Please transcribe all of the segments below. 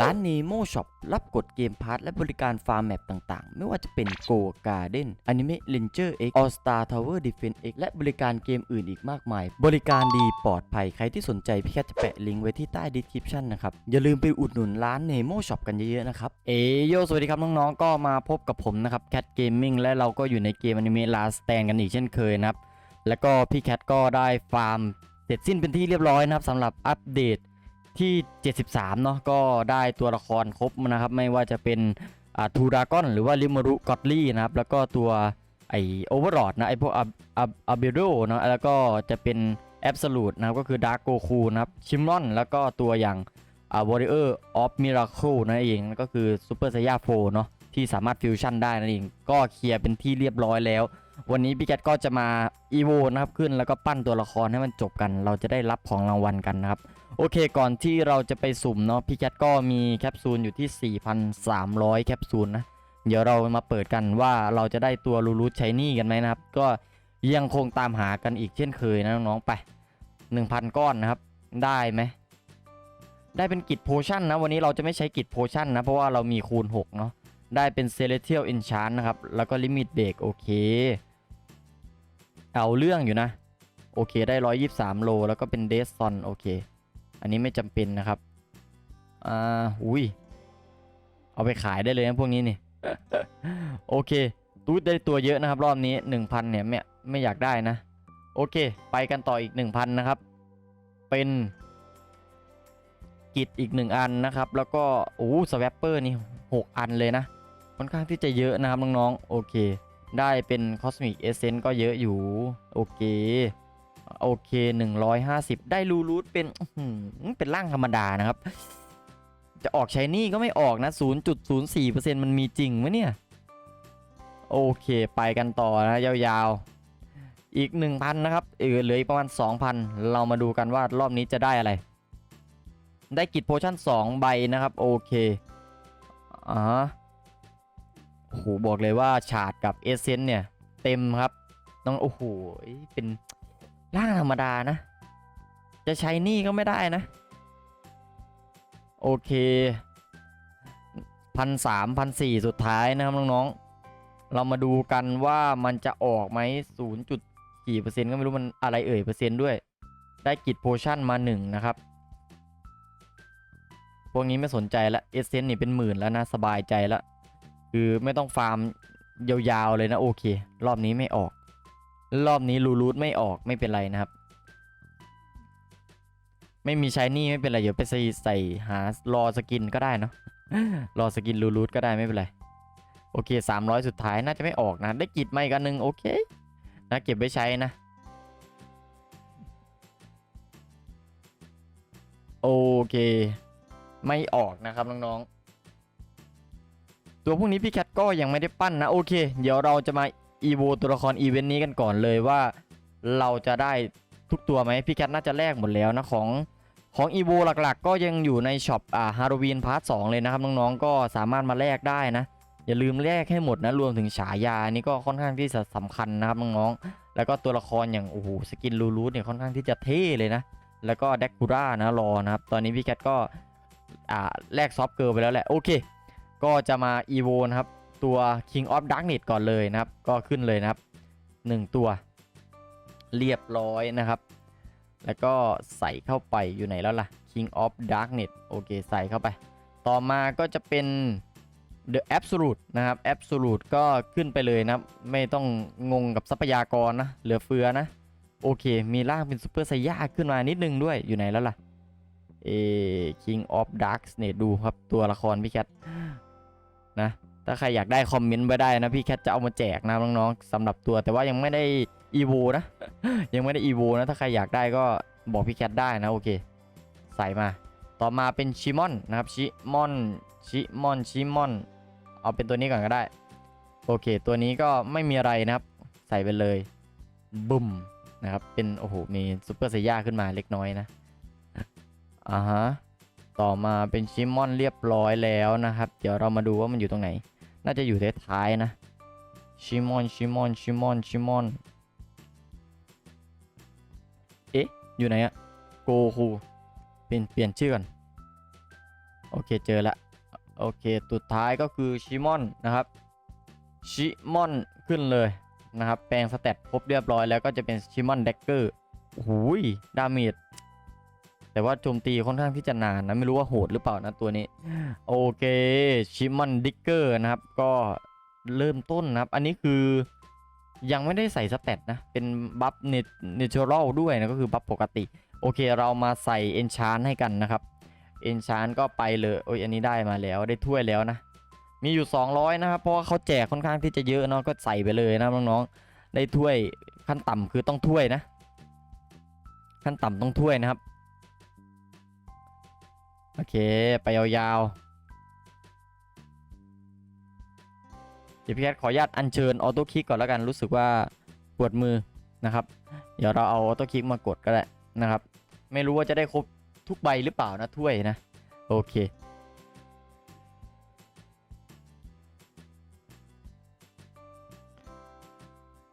ร้าน Nemo Shop รับกดเกมพาร์ทและบริการฟาร์มแมปต่างๆ ไม่ว่าจะเป็น Go Garden Anime Ranger X All Star Tower Defense X และบริการเกมอื่นอีกมากมาย บริการดีปลอดภัย ใครที่สนใจพี่แคทจะแปะลิงก์ไว้ที่ใต้ description นะครับ อย่าลืมไปอุดหนุนร้าน Nemo Shop กันเยอะๆนะครับ เอโยสวัสดีครับน้องๆ ก็มาพบกับผมนะครับ Cat Gaming และเราก็อยู่ในเกม Anime Last Stand กันอีกเช่นเคยนะครับแล้วก็พี่แคทก็ได้ฟาร์มเสร็จสิ้นเป็นที่เรียบร้อยนะครับสำหรับอัปเดต ที่ 73 เนาะก็ได้ตัวละครครบนะครับ ไม่ว่าจะเป็นอ่าทูดากอนหรือว่าลิมารุกอตลี่นะครับ แล้วก็ตัวไอโอเวอร์ลอดนะไอพวกอับอับอับเบโรเนาะแล้วก็จะเป็นแอบสูตนะครับก็คือดาร์กโกคูนะครับชิมรอน แล้วก็ตัวอย่างอ่าวอริเออร์ออฟมิราเคิลนั่นเองก็คือซูเปอร์ไซย่าโฟเนาะที่สามารถฟิวชั่นได้นั่นเอง ก็เคลียร์เป็นที่เรียบร้อยแล้ว วันนี้พี่แกตก็จะมาอีโวนะครับขึ้นแล้วก็ปั้นตัวละครให้มันจบกัน เราจะได้รับของรางวัลกันนะครับ โอเคก่อนที่เราจะไปสุ่มเนาะพี่แคทก็มีแคปซูลอยู่ที่ 4,300 แคปซูลนะ เดี๋ยวเรามาเปิดกันว่าเราจะได้ตัวลูรูชายนี่กันไหมนะครับ ก็ยังคงตามหากันอีกเช่นเคยนะน้องๆไป 1,000 ก้อนนะครับ ได้ไหมได้เป็นกิจโพชั่นนะ วันนี้เราจะไม่ใช้กิจโพชั่นนะ เพราะว่าเรามีคูณ 6 เนาะได้เป็นเซเลเทียลเอนชานนะครับ แล้วก็ลิมิตเบรกโอเค เอาเรื่องอยู่นะ โอเคได้ 123 โล แล้วก็เป็นเดซอนโอเค อันนี้ไม่จำเป็นนะครับ อ่าอุ้ย เอาไปขายได้เลยนะพวกนี้นี่ โอเค ตูดได้ตัวเยอะนะครับ รอบนี้ 1,000 เนี่ยไม่ไม่อยากได้นะ โอเค ไปกันต่ออีก 1,000 นะครับ เป็นกิจอีก 1 อันนะครับ แล้วก็โอ้สวปเปอร์นี่ 6 อันเลยนะค่อนข้างที่จะเยอะนะครับน้องๆโอเค ได้เป็นคอสมิกเอเซนก็เยอะอยู่ โอเค โอเค 150 ได้รูรูทเป็นเป็นร่างธรรมดานะครับ จะออกใช้นี่ก็ไม่ออกนะ 0.04%มันมีจริงไหมเนี่ย โอเคไปกันต่อนะ ยาวๆ อีก 1,000 นะครับเออเหลืออีกประมาณ 2,000 เรามาดูกันว่ารอบนี้จะได้อะไร ได้กิจโพชั่น 2 ใบนะครับ โอเคอ่าฮะโอ้โหบอกเลยว่าฉาดกับเอเซนเนี่ย เต็มครับ น้องโอ้โหเป็นร่างธรรมดานะ จะใช้นี่ก็ไม่ได้นะ โอเคพันสามพันสี่สุดท้ายนะครับน้องๆ เรามาดูกันว่ามันจะออกไหมศูนย์จุดกี่เปอร์เซ็นต์ก็ไม่รู้มันอะไรเอ่ยเปอร์เซ็นต์ด้วย ได้กิจโพชั่นมาหนึ่งนะครับ พวกนี้ไม่สนใจละเอเซนนี่เป็นหมื่นแล้วนะ สบายใจแล้ว คือไม่ต้องฟาร์มยาวๆเลยนะโอเค รอบนี้ไม่ออก รอบนี้รูรูทไม่ออกไม่เป็นไรนะครับ ไม่มีใช้นี่ไม่เป็นไรเดี๋ยวไปใส่ใส่หารอสกินก็ได้เนาะรอสกินรูรูทก็ได้ไม่เป็นไรโอเค 300 สุดท้ายน่าจะไม่ออกนะ ได้กิจมาอีกอันหนึ่งโอเค นะเก็บไว้ใช้นะ โอเค ไม่ออกนะครับน้องๆ ตัวพวกนี้พี่แคทก็ยังไม่ได้ปั้นนะโอเค เดี๋ยวเราจะมาอีโวตัวละครอีเวนต์นี้กันก่อนเลยว่าเราจะได้ทุกตัวไหมพี่แคทน่าจะแลกหมดแล้วนะของของอีโวหลักๆ ก็ยังอยู่ในช็อปอ่าฮาโลวีนพาร์ทสเลยนะครับน้องๆก็สามารถมาแลกได้นะ อย่าลืมแลกให้หมดนะรวมถึงฉายานี่ก็ค่อนข้างที่จะสำคัญนะครับน้องๆแล้วก็ตัวละครอย่างโอ้โหสกินลูรูทเนี่ยค่อนข้างที่จะเท่เลยนะ แล้วก็เดคูร่านะรอนะครับตอนนี้พี่แคทก็อ่าแลกซอฟเกิร์ไปแล้วแหละโอเค ก็จะมาอีโวนะครับตัว King of Darkness ก่อนเลยนะครับ ก็ขึ้นเลยนะครับ 1 ตัว เรียบร้อยนะครับ แล้วก็ใส่เข้าไปอยู่ไหนแล้วล่ะ King of Darkness โอเคใส่เข้าไป ต่อมาก็จะเป็น The Absolute นะครับ Absolute ก็ขึ้นไปเลยนะครับ ไม่ต้องงงกับทรัพยากรนะ เหลือเฟือนะ โอเค มีร่างเป็นซูเปอร์ไซย่าขึ้นมานิดนึงด้วยอยู่ไหนแล้วล่ะเอ King of Darkness ดูครับตัวละครพี่แคท นะ ถ้าใครอยากได้คอมเมนต์ไว้ได้นะพี่แคทจะเอามาแจกนะน้องๆสำหรับตัว แต่ว่ายังไม่ได้อีโวนะ ยังไม่ได้อีโวนะ ถ้าใครอยากได้ก็บอกพี่แคทได้นะโอเค ใส่มา ต่อมาเป็นชิมอนนะครับชิมอนชิมอนชิมอน เอาเป็นตัวนี้ก่อนก็ได้ โอเค ตัวนี้ก็ไม่มีอะไรนะครับ ใส่ไปเลยบุ้มนะครับ เป็นโอ้โหมีซูเปอร์ไซย่าขึ้นมาเล็กน้อยนะอ่าฮะ ต่อมาเป็นชิมอนเรียบร้อยแล้วนะครับ เดี๋ยวเรามาดูว่ามันอยู่ตรงไหน น่าจะอยู่ท้ายๆนะชิมอนชิมอนชิมอนชิมอนเอ๊ะ อยู่ไหนอะโกคูเปลี่ยนเปลี่ยนชื่อก่อนโอเคเจอละโอเคสุดท้ายก็คือชิมอนนะครับชิมอนขึ้นเลยนะครับ แปลงสเตตครบเรียบร้อยแล้วก็จะเป็นชิมอนเด็กเกอร์โอ้ยดาเมจ แต่ว่าโจมตีค่อนข้างที่จะนานนะ ไม่รู้ว่าโหดหรือเปล่านะตัวนี้ โอเคชิมอนดิกเกอร์นะครับ ก็เริ่มต้นนะครับ อันนี้คือยังไม่ได้ใส่สเตตนะ เป็นบัฟเนเชอรัลด้วยนะ ก็คือบัฟปกติ โอเคเรามาใส่เอนชานให้กันนะครับเอนชานก็ไปเลยโอ้ยอันนี้ได้มาแล้วได้ถ้วยแล้วนะ มีอยู่ 200 นะครับ เพราะว่าเขาแจกค่อนข้างที่จะเยอะเนาะก็ใส่ไปเลยนะน้องๆได้ถ้วยขั้นต่ำคือต้องถ้วยนะ ขั้นต่ำต้องถ้วยนะครับ โอเค ไปยาวๆ เดี๋ยวพี่แคทขออนุญาตอัญเชิญออโต้คลิกก่อนแล้วกัน รู้สึกว่าปวดมือนะครับ เดี๋ยวเราเอาออโต้คลิกมากดก็ได้นะครับ ไม่รู้ว่าจะได้ครบทุกใบหรือเปล่านะถ้วยนะ โอเค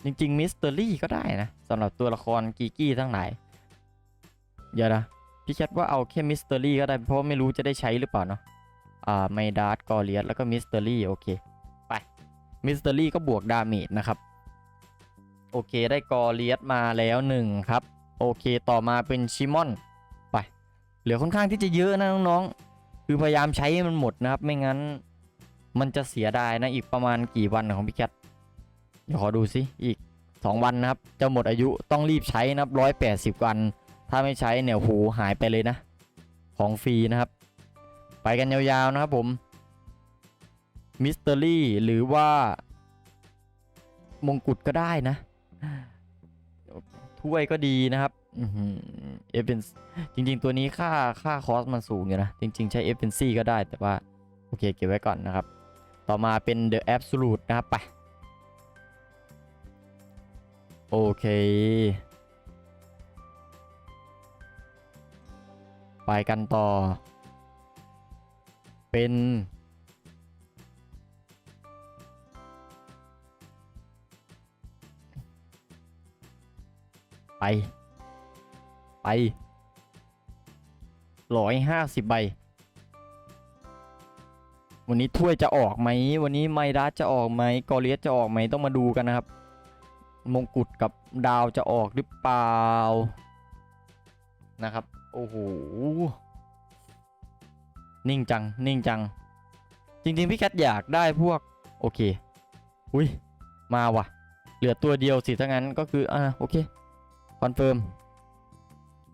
จริงๆมิสเตอรี่ก็ได้นะสำหรับตัวละครกีกี้ทั้งหลาย เดี๋ยวนะ พี่แคทว่าเอาแค่มิสเตอรี่ก็ได้เพราะไม่รู้จะได้ใช้หรือเปล่าเนาะอ่าไมดาร์กอเลียสแล้วก็มิสเตอรี่โอเค ไปมิสเตอรี่ก็บวกดาเมจนะครับ โอเคได้กอเลียสมาแล้วหนึ่งครับ โอเคต่อมาเป็นชิมอน ไป เหลือค่อนข้างที่จะเยอะนะน้องๆ คือพยายามใช้มันหมดนะครับ ไม่งั้น มันจะเสียดายนะอีกประมาณกี่วันของพี่แคทเดี๋ยวขอดูสิอีก 2 วันนะครับ จะหมดอายุต้องรีบใช้นะครับร้อยแปดสิบวัน ถ้าไม่ใช้เนี่ยโหหายไปเลยนะ ของฟรีนะครับ ไปกันยาวๆนะครับผมมิสเตอรี่หรือว่ามงกุฎก็ได้นะ ถ้วยก็ดีนะครับเอฟเป็นจริง ๆ ตัวนี้ค่าค่าคอสมันสูงอยู่นะ จริง ๆ ใช้เอฟเป็นซี่ก็ได้แต่ว่า โอเค เก็บไว้ก่อนนะครับ ต่อมาเป็น The Absolute นะครับ ไป โอเค ไปกันต่อ เป็น ไป ไปร้อยห้าสิบใบ วันนี้ถ้วยจะออกไหม วันนี้ไมดัสจะออกไหม กอเลียสจะออกไหม ต้องมาดูกันนะครับ มงกุฎกับดาวจะออกหรือเปล่า นะครับ โอ้โห นิ่งจัง นิ่งจัง จริง ๆ พี่แคทอยากได้พวก โอเค อุ้ย มาว่ะ เหลือตัวเดียวสิถ้างั้นก็คือ อ่า โอเค คอนเฟิร์ม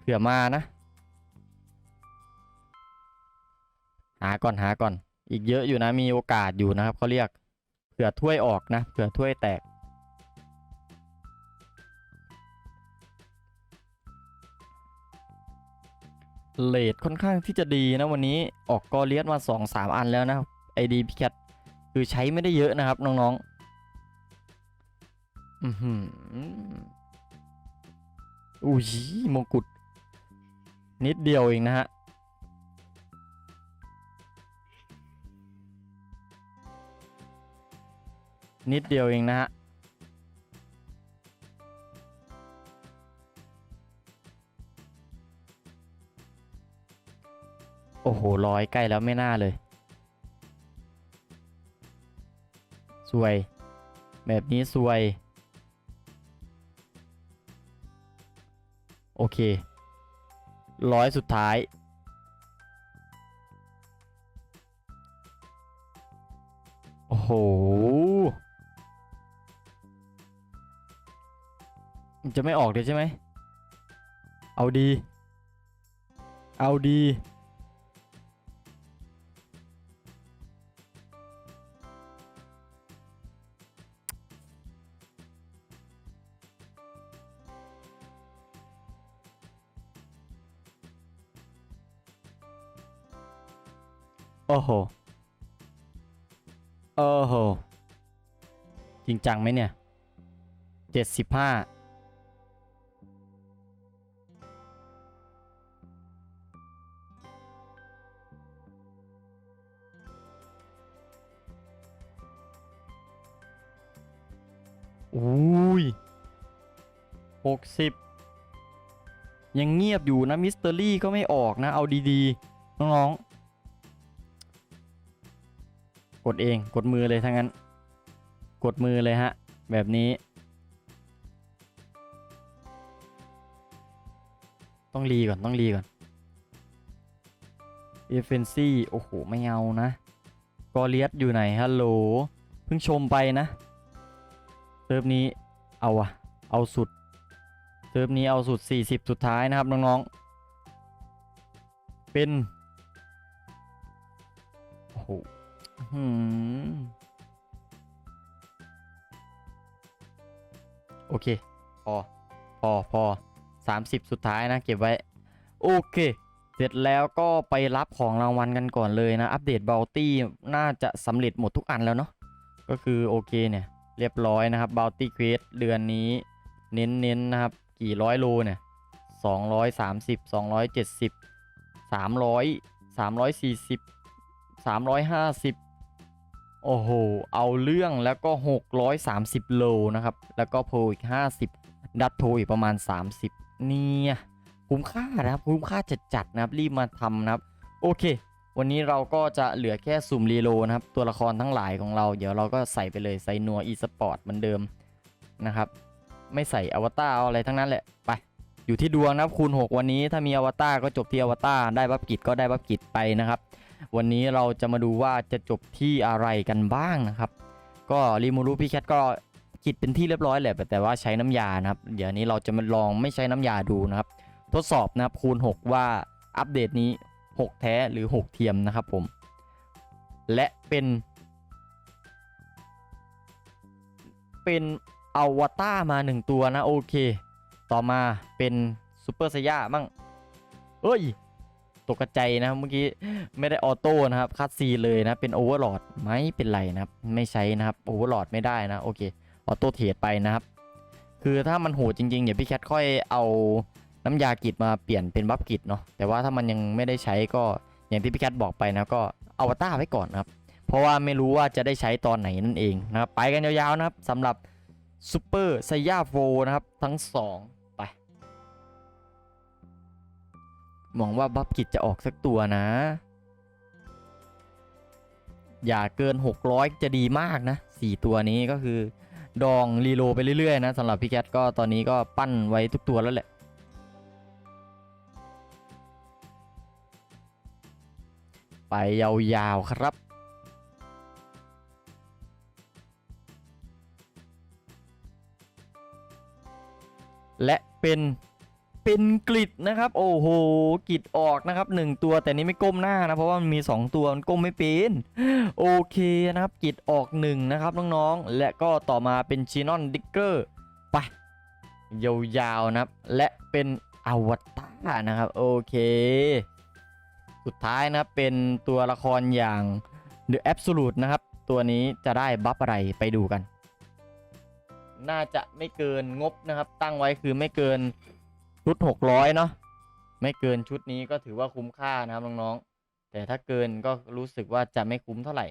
เผื่อมานะ หาก่อนหาก่อน อีกเยอะอยู่นะ มีโอกาสอยู่นะครับเขาเรียก เผื่อถ้วยออกนะ เผื่อถ้วยแตก เลดค่อนข้างที่จะดีนะวันนี้ออกกอเลียสมา 2 3 อันแล้วนะครับไอดีพิแคทคือใช้ไม่ได้เยอะนะครับน้องๆ อือหืออุ้ยมงกุฎนิดเดียวเองนะฮะ นิดเดียวเองนะฮะ โอ้โหร้อยใกล้แล้วไม่น่าเลย สวย แบบนี้สวย โอเค ร้อยสุดท้าย โอ้โห จะไม่ออกเลยใช่ไหม เอาดี เอาดี อ้โห โอ้โห จริงจังไหมเนี่ยเจ็ดสิบห้าอุ้ยหกสิบยังเงียบอยู่นะมิสเตอรี่ก็ไม่ออกนะ เอาดี ๆ น้อง กดเองกดมือเลยทั้งนั้น กดมือเลยฮะ แบบนี้ ต้องรีก่อนต้องรีก่อนเอฟเฟนซี่โอ้โห ไม่เอานะ กอเลียสอยู่ไหนฮัลโหล เพิ่งชมไปนะเซิร์ฟนี้เอาอะเอาสุดเซิร์ฟนี้เอาสุด 40 สุดท้ายนะครับ น้อง ๆ เป็น หือโอเค พอ พอ พอ30สุดท้ายนะ เก็บไว้ โอเค เสร็จแล้วก็ไปรับของรางวัลกันก่อนเลยนะ อัปเดตเบลตี้น่าจะสำเร็จหมดทุกอันแล้วเนาะ ก็คือโอเคเนี่ย เรียบร้อยนะครับเบลตี้เควสเดือนนี้ เน้นๆนนะครับ กี่ร้อยโลเนี่ยสองร้อยสามสิบสองร้อยเจ็ดสิบสามร้อยสามร้อยสี่สิบสามร้อยห้าสิบ โอ้โห เอาเรื่องแล้วก็หกร้อยสามสิบโลนะครับ แล้วก็โพอีกห้าสิบดัตโพอีกประมาณสามสิบเนี่ย คุ้มค่านะครับ คุ้มค่าจัดจัดนะครับ รีบมาทำนะครับ โอเค วันนี้เราก็จะเหลือแค่สุ่มรีโลนะครับ ตัวละครทั้งหลายของเรา เดี๋ยวเราก็ใส่ไปเลยใส่นัวอีสปอร์ตเหมือนเดิมนะครับ ไม่ใส่อวตารเอาอะไรทั้งนั้นแหละ ไป อยู่ที่ดวงนะครับคูณ 6 วันนี้ถ้ามีอวตารก็จบที่อวตารได้บัฟกิจก็ได้บัฟกิจไปนะครับ วันนี้เราจะมาดูว่าจะจบที่อะไรกันบ้างนะครับ ก็รีมูรูพี่แคทก็กิจเป็นที่เรียบร้อยแหละแต่ว่าใช้น้ำยานะครับ เดี๋ยวนี้เราจะมาลองไม่ใช้น้ำยาดูนะครับ ทดสอบนะครับคูณ 6 ว่าอัปเดตนี้ 6 แท้หรือ 6 เทียมนะครับผม และเป็น เป็นอวตารมา 1 ตัวนะ โอเค ต่อมาเป็นซูเปอร์ไซย่ามั่งเอ้ย ตกใจนะเมื่อกี้ไม่ได้ออโต้นะครับคัดซีเลยนะเป็นโอเวอร์โหลดไม่เป็นไรนะครับไม่ใช้นะครับโอเวอร์โหลดไม่ได้นะโอเคออโต้เทรดไปนะครับ คือถ้ามันโหดจริงๆเดี๋ยวพี่แคทค่อยเอาน้ำยากิดมาเปลี่ยนเป็นบัฟกิดเนาะแต่ว่าถ้ามันยังไม่ได้ใช้ก็อย่างที่พี่แคทบอกไปนะก็อวตารไว้ก่อนนะครับ เพราะว่าไม่รู้ว่าจะได้ใช้ตอนไหนนั่นเองนะครับไปกันยาวๆนะครับสำหรับซูเปอร์ไซย่าโฟนะครับทั้ง 2 หวังว่าบัฟกิจจะออกสักตัวนะ อย่าเกิน 600 จะดีมากนะ 4 ตัวนี้ก็คือ ดองรีโลไปเรื่อยๆนะสำหรับพี่แคทก็ตอนนี้ก็ปั้นไว้ทุกตัวแล้วแหละไปยาวๆครับ และเป็น เป็นกริดนะครับ โอ้โหกริดออกนะครับหนึ่งตัวแต่นี้ไม่ก้มหน้านะ เพราะว่ามันมี 2 ตัวมันก้มไม่เป็นโอเคนะครับกริดออกหนึ่งนะครับน้องๆและก็ต่อมาเป็นชีนอนดิกเกอร์ไปยาวๆนะครับ และเป็นอวตารนะครับ โอเค สุดท้ายนะครับเป็นตัวละครอย่าง The Absolute นะครับ ตัวนี้จะได้บัฟอะไรไปดูกัน น่าจะไม่เกินงบนะครับ ตั้งไว้คือไม่เกิน ชุด600เนาะไม่เกินชุดนี้ก็ถือว่าคุ้มค่านะครับน้องๆ แต่ถ้าเกินก็รู้สึกว่าจะไม่คุ้มเท่าไหร่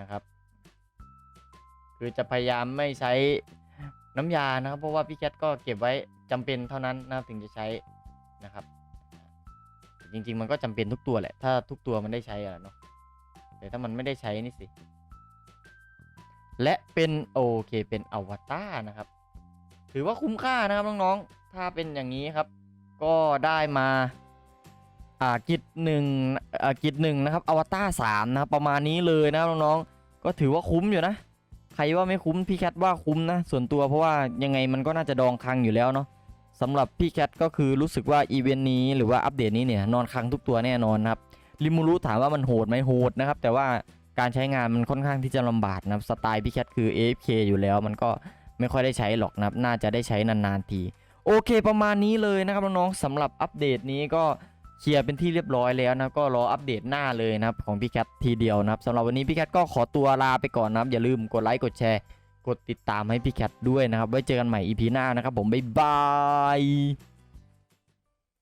นะครับ คือจะพยายามไม่ใช้น้ำยานะครับ เพราะว่าพี่แคทก็เก็บไว้จำเป็นเท่านั้นนะถึงจะใช้นะครับ จริงๆมันก็จำเป็นทุกตัวแหละ ถ้าทุกตัวมันได้ใช้อะเนาะแต่ถ้ามันไม่ได้ใช้นี่สิ และเป็นโอเคเป็นอวตารนะครับ ถือว่าคุ้มค่านะครับน้องๆ ถ้าเป็นอย่างนี้ครับ ก็ได้มาอ่ากิจหนึ่งอ่ากิจหนึ่งนะครับอวตารสามนะครับประมาณนี้เลยนะครับน้องๆ ก็ถือว่าคุ้มอยู่นะ ใครว่าไม่คุ้มพี่แคทว่าคุ้มนะ ส่วนตัวเพราะว่ายังไงมันก็น่าจะดองคังอยู่แล้วเนาะสำหรับพี่แคทก็คือรู้สึกว่าอีเวนต์นี้หรือว่าอัปเดตนี้เนี่ยนอนคังทุกตัวแน่นอนครับริมูรุถามว่ามันโหดไหมโหดนะครับ แต่ว่า การใช้งานมันค่อนข้างที่จะลำบากนะครับสไตล์พี่แคทคือ AFK อยู่แล้ว มันก็ไม่ค่อยได้ใช้หรอกนะครับน่าจะได้ใช้นานๆที โอเคประมาณนี้เลยนะครับน้องๆสำหรับอัปเดตนี้ก็เคลียร์เป็นที่เรียบร้อยแล้วนะก็รออัปเดตหน้าเลยนะครับของพี่แคททีเดียวนะครับสำหรับวันนี้พี่แคทก็ขอตัวลาไปก่อนนะครับอย่าลืมกดไลค์กดแชร์ กดติดตามให้พี่แคทด้วยนะครับไว้เจอกันใหม่ EP หน้านะครับผมบ๊ายบาย